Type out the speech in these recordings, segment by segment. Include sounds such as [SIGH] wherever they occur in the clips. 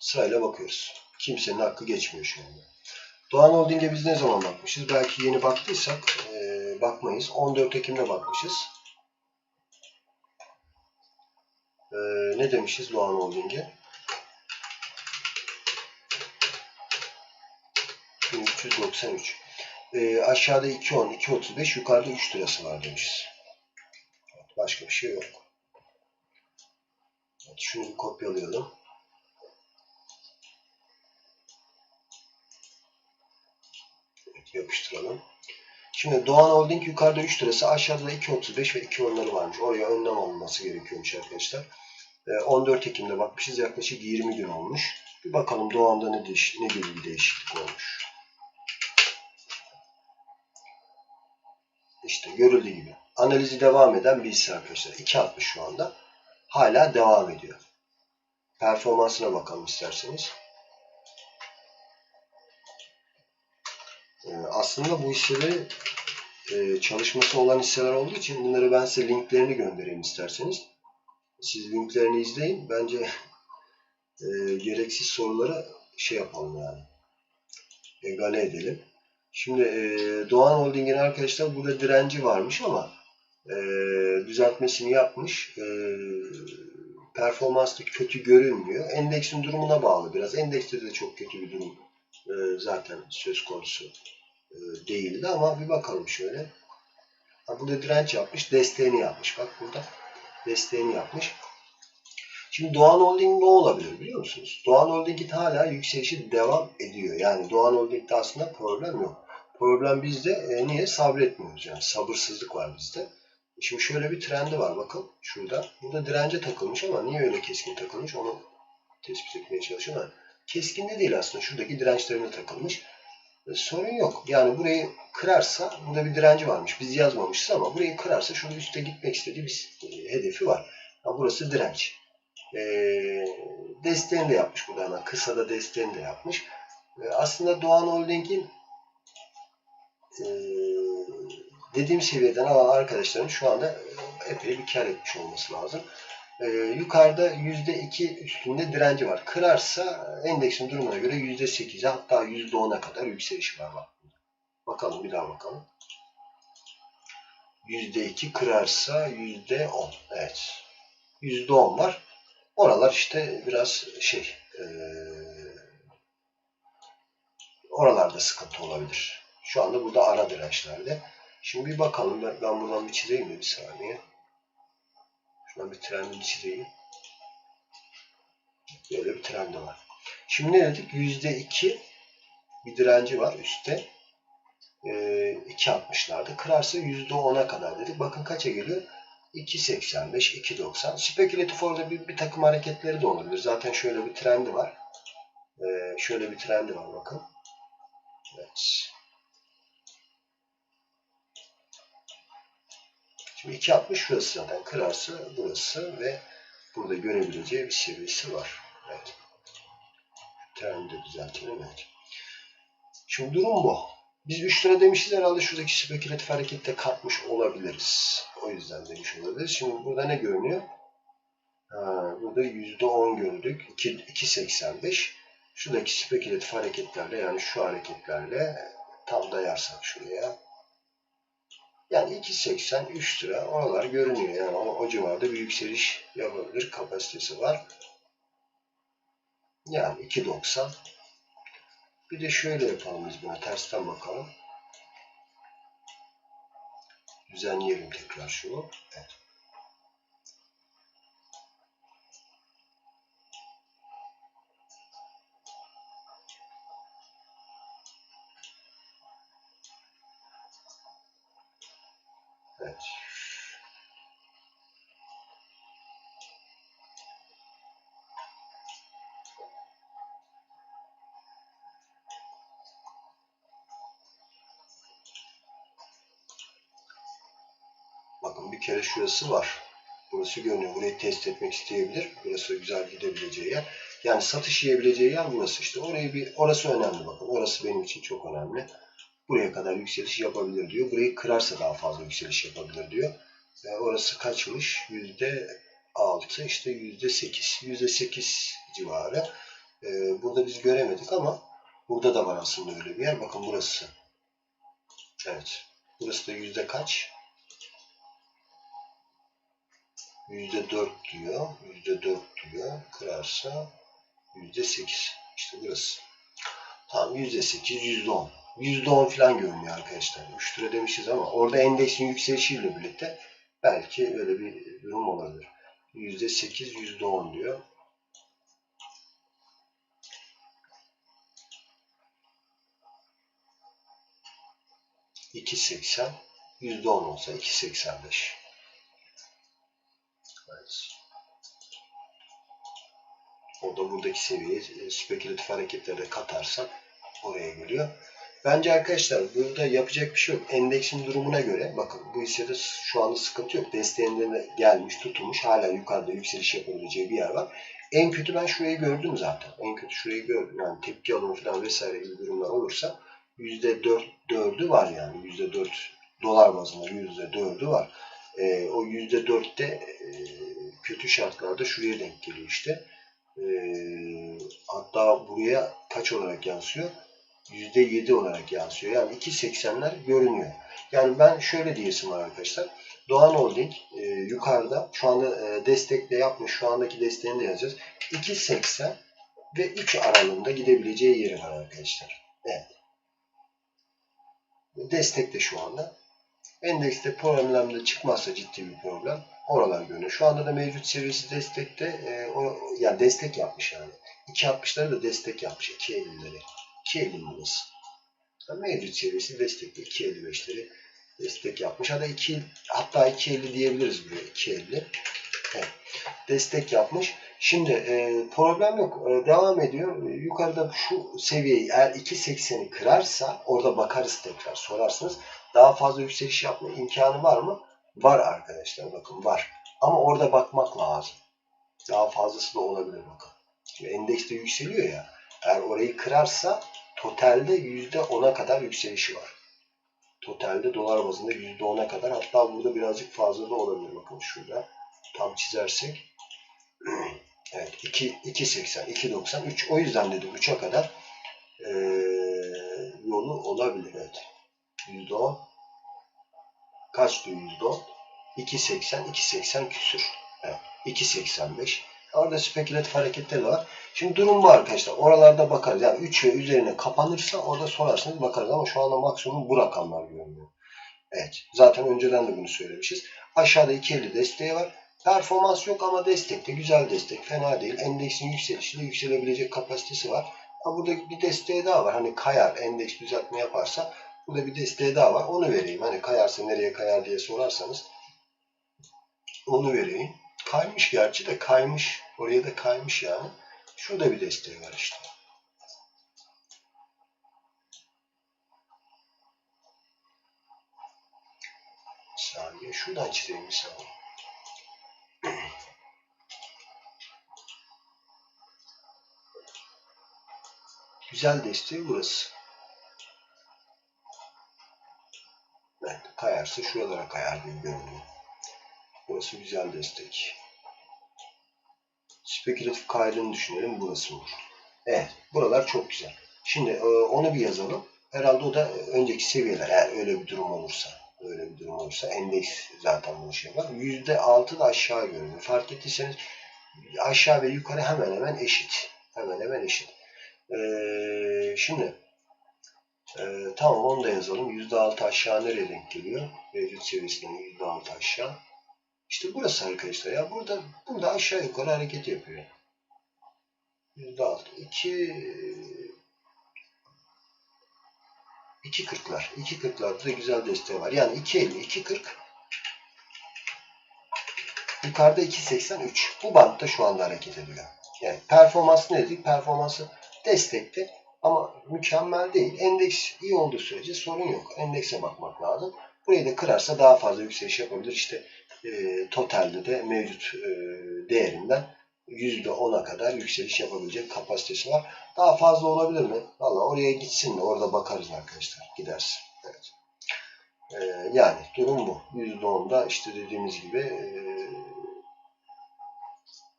Sırayla bakıyoruz. Kimsenin hakkı geçmiyor şu anda. Doğan Holding'e biz ne zaman bakmışız? Belki yeni baktıysak eee, bakmayız. 14 Ekim'de bakmışız. Eee, ne demişiz Doğan Holding'e? 1393. Eee aşağıda 2.10, 2.35, yukarıda 3 lirası var demişiz. Başka bir şey yok. Evet, şunu bir kopyalayalım. Yapıştıralım. Şimdi Doğan Holding yukarıda 3 lirası, aşağıda da 2.35 ve 2.10'ları varmış. Oraya önlem alınması gerekiyormuş arkadaşlar. Ee, 14 Ekim'de bakmışız. Yaklaşık 20 gün olmuş. Bir bakalım Doğan'da ne, değiş ne gibi bir değişiklik olmuş. İşte görüldüğü gibi. Analizi devam eden bir hisse arkadaşlar. 2.60 şu anda. Hala devam ediyor. Performansına bakalım isterseniz. Ee, aslında bu hisseleri e, çalışması olan hisseler olduğu için bunları ben size linklerini göndereyim isterseniz. Siz linklerini izleyin. Bence e, gereksiz sorulara şey yapalım yani. Egale edelim. Şimdi e, Doğan Holding'in arkadaşlar burada direnci varmış ama e, düzeltmesini yapmış. E, performans da kötü görünmüyor. Endeksin durumuna bağlı biraz. Endekste de çok kötü bir durum e, zaten söz konusu e, değildi ama bir bakalım şöyle. Burada direnç yapmış, desteğini yapmış. Bak burada desteğini yapmış. Şimdi Doğan Holding ne olabilir biliyor musunuz? Doğan Holding'in hala yükselişi devam ediyor. Yani Doğan Holding'de aslında problem yok. Problem bizde e, niye? Sabretmiyoruz. Yani sabırsızlık var bizde. Şimdi şöyle bir trendi var bakın şurada. Burada dirence takılmış ama niye öyle keskin takılmış onu tespit etmeye çalışıyorum. Keskin de değil aslında. Şuradaki dirençlerine takılmış. E, sorun yok. Yani burayı kırarsa burada bir direnci varmış. Biz yazmamışız ama burayı kırarsa şurada üste gitmek istediği bir e, hedefi var. Ha, burası direnç. E, desteğini de yapmış burada hemen. Kısa da desteğini de yapmış. E, aslında Doğan Holding'in e, dediğim seviyeden alan arkadaşların şu anda epey bir kar etmiş olması lazım. Ee, yukarıda %2 üstünde direnci var. Kırarsa endeksin durumuna göre %8'e hatta %10'a kadar yükseliş var. Bak. Bakalım bir daha bakalım. %2 kırarsa %10. Evet. %10 var. Oralar işte biraz şey ee, oralarda sıkıntı olabilir. Şu anda burada ara dirençlerde. Şimdi bir bakalım. Ben, ben buradan bir çizeyim de bir saniye. Şuradan bir trendini çizeyim. Böyle bir trendi var. Şimdi ne dedik? %2 bir direnci var üstte. Ee, 2.60'larda. Kırarsa %10'a kadar dedik. Bakın kaça geliyor? 2.85, 2.90. Spekülatif orada bir, bir takım hareketleri de olabilir. Zaten şöyle bir trendi var. Ee, şöyle bir trendi var bakın. Evet. Şimdi 2.60 şurası zaten kırarsa burası ve burada görebileceği bir seviyesi var. Evet. Trendi de düzeltelim. Evet. Şimdi durum bu. Biz 3 lira demişiz herhalde şuradaki spekülatif harekette katmış olabiliriz. O yüzden demiş olabiliriz. Şimdi burada ne görünüyor? Ha, burada %10 gördük. 2.85. Şuradaki spekülatif hareketlerle yani şu hareketlerle tam dayarsak şuraya yani 2.80 3 lira oralar görünüyor. Yani o, o civarda bir yükseliş yapabilir kapasitesi var. Yani 2.90 bir de şöyle yapalım biz buna tersten bakalım. Düzenleyelim tekrar şunu. Evet. Evet. Bakın bir kere şurası var. Burası görünüyor. Burayı test etmek isteyebilir. Burası güzel gidebileceği yer. Yani satış yiyebileceği yer burası işte. Orayı bir, orası önemli bakın. Orası benim için çok önemli. Buraya kadar yükseliş yapabilir diyor. Burayı kırarsa daha fazla yükseliş yapabilir diyor. E, orası kaçmış? Yüzde 6 işte yüzde 8. Yüzde 8 civarı. Ee, burada biz göremedik ama burada da var aslında öyle bir yer. Bakın burası. Evet. Burası da yüzde kaç? Yüzde dört diyor. Yüzde dört diyor. Kırarsa yüzde sekiz. İşte burası. Tamam yüzde sekiz, yüzde on. Yüzde on falan görünüyor arkadaşlar. Üç lira demişiz ama orada endeksin yükselişiyle birlikte belki öyle bir durum olabilir. Yüzde sekiz, yüzde on diyor. İki seksen, yüzde on olsa iki seksen beş. O da buradaki seviyeyi e, spekülatif hareketlere katarsak oraya geliyor. Bence arkadaşlar burada yapacak bir şey yok. Endeksin durumuna göre bakın bu hissede şu anda sıkıntı yok. Desteğinde gelmiş, tutulmuş. Hala yukarıda yükseliş yapabileceği bir yer var. En kötü ben şurayı gördüm zaten. En kötü şurayı gördüm. Yani tepki alımı falan vesaire gibi durumlar olursa %4 4'ü var yani. %4 dolar bazında %4'ü var. Ee, o %4'te e, kötü şartlarda şuraya denk geliyor işte. Ee, hatta buraya kaç olarak yansıyor? %7 olarak yansıyor. Yani 2.80'ler görünüyor. Yani ben şöyle diyesim arkadaşlar. Doğan Holding e, yukarıda şu anda e, destekle yapmış. Şu andaki desteğini de yazacağız. 2.80 ve 3 aralığında gidebileceği yeri var arkadaşlar. Evet. Destek de şu anda. Endekste problemde çıkmazsa ciddi bir problem. Oralar görünüyor. Şu anda da mevcut seviyesi destekte. E, o, yani destek yapmış yani. 2.60'ları da destek yapmış. 2.50'leri. 2.50 burası. Yani mevcut seviyesi destekte 2.55'leri destek yapmış. Hatta 2 hatta 2.50 diyebiliriz buraya. 2.50. Evet. Destek yapmış. Şimdi e, problem yok. E, devam ediyor. E, yukarıda şu seviyeyi eğer 2.80'i kırarsa orada bakarız tekrar sorarsınız. Daha fazla yükseliş yapma imkanı var mı? Var arkadaşlar. Bakın var. Ama orada bakmak lazım. Daha fazlası da olabilir bakın. Şimdi endekste yükseliyor ya. Eğer orayı kırarsa totalde %10'a kadar yükselişi var. Totalde dolar bazında %10'a kadar hatta burada birazcık fazla da olabilir. Bakın şurada tam çizersek. [CLEARS THROAT] Evet 2, 2.80, 2.90, 3. O yüzden dedim 3'e kadar ee, yolu olabilir. Evet. %10 kaç diyor %10? 2.80, 2.80 küsür. Evet. 2.85. Orada spekülatif hareketler var. Şimdi durum bu arkadaşlar. Oralarda bakarız. Yani 3 ve üzerine kapanırsa orada sorarsanız bakarız. Ama şu anda maksimum bu rakamlar görünüyor. Evet. Zaten önceden de bunu söylemişiz. Aşağıda 2.50 desteği var. Performans yok ama destek de güzel destek. Fena değil. Endeksin yükselişiyle yükselebilecek kapasitesi var. Ama burada bir desteği daha var. Hani kayar, endeks düzeltme yaparsa burada bir desteği daha var. Onu vereyim. Hani kayarsa nereye kayar diye sorarsanız onu vereyim. Kaymış gerçi de kaymış. Oraya da kaymış yani. Şurada bir desteği var işte. Bir saniye. Şuradan çizeyim bir. Güzel desteği burası. Evet, kayarsa şuralara kayar gibi görünüyor. Burası güzel destek. Spekülatif kaydını düşünelim. Burası olur. Evet. Buralar çok güzel. Şimdi e, onu bir yazalım. Herhalde o da önceki seviyeler. Eğer öyle bir durum olursa. Öyle bir durum olursa. Endeks zaten bunu şey var. %6 da aşağı görünüyor. Fark ettiyseniz aşağı ve yukarı hemen hemen eşit. Hemen hemen eşit. Ee, şimdi e, tamam onu da yazalım. %6 aşağı nereye denk geliyor? Mevcut seviyesinden %6 aşağı. İşte burası arkadaşlar ya. Burada burada aşağı yukarı hareket yapıyor. %6. 2 2 kırklar. 2 kırklarda da güzel desteği var. Yani 2.50, 2.40 yukarıda 2.83. Bu bantta şu anda hareket ediyor. Yani performans ne dedik? Performansı destekte ama mükemmel değil. Endeks iyi olduğu sürece sorun yok. Endekse bakmak lazım. Burayı da kırarsa daha fazla yükseliş yapabilir. İşte e, totalde de mevcut e, değerinden %10'a kadar yükseliş yapabilecek kapasitesi var. Daha fazla olabilir mi? Valla oraya gitsin de orada bakarız arkadaşlar. Gidersin. Evet. E, yani durum bu. %10'da işte dediğimiz gibi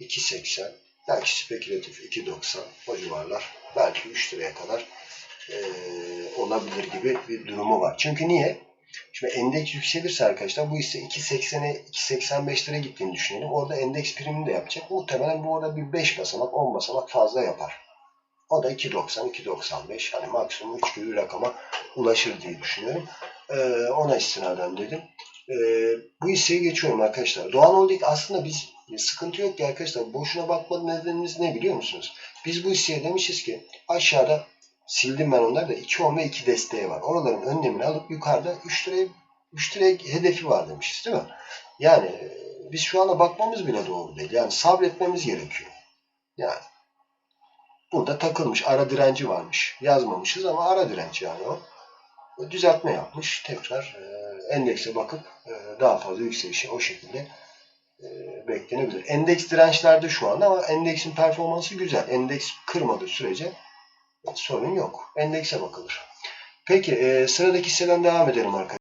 e, 2.80 Belki spekülatif 2.90 o civarlar. Belki 3 liraya kadar eee, olabilir gibi bir durumu var. Çünkü niye? Şimdi endeks yükselirse arkadaşlar bu hisse 2.80'e 2.85 lira gittiğini düşünelim. Orada endeks primini de yapacak. Muhtemelen bu orada bir 5 basamak 10 basamak fazla yapar. O da 2.90 2.95 hani maksimum 3 gibi bir rakama ulaşır diye düşünüyorum. Ee, ona istinaden dedim. Ee, bu hisseyi geçiyorum arkadaşlar. Doğan Holding aslında biz sıkıntı yok ki arkadaşlar. Boşuna bakma nedenimiz ne biliyor musunuz? Biz bu hisseye demişiz ki aşağıda sildim ben onları da 2.10 ve 2 desteği var. Oraların önlemini alıp yukarıda 3 liraya 3 liraya hedefi var demişiz değil mi? Yani e, biz şu anda bakmamız bile doğru değil. Yani sabretmemiz gerekiyor. Yani burada takılmış. Ara direnci varmış. Yazmamışız ama ara direnç yani o. Düzeltme yapmış. Tekrar e, endekse bakıp e, daha fazla yükselişi o şekilde e, beklenebilir. Endeks dirençlerde şu anda ama endeksin performansı güzel. Endeks kırmadığı sürece sorun yok. Endekse bakılır. Peki e, sıradaki hisseden devam edelim arkadaşlar.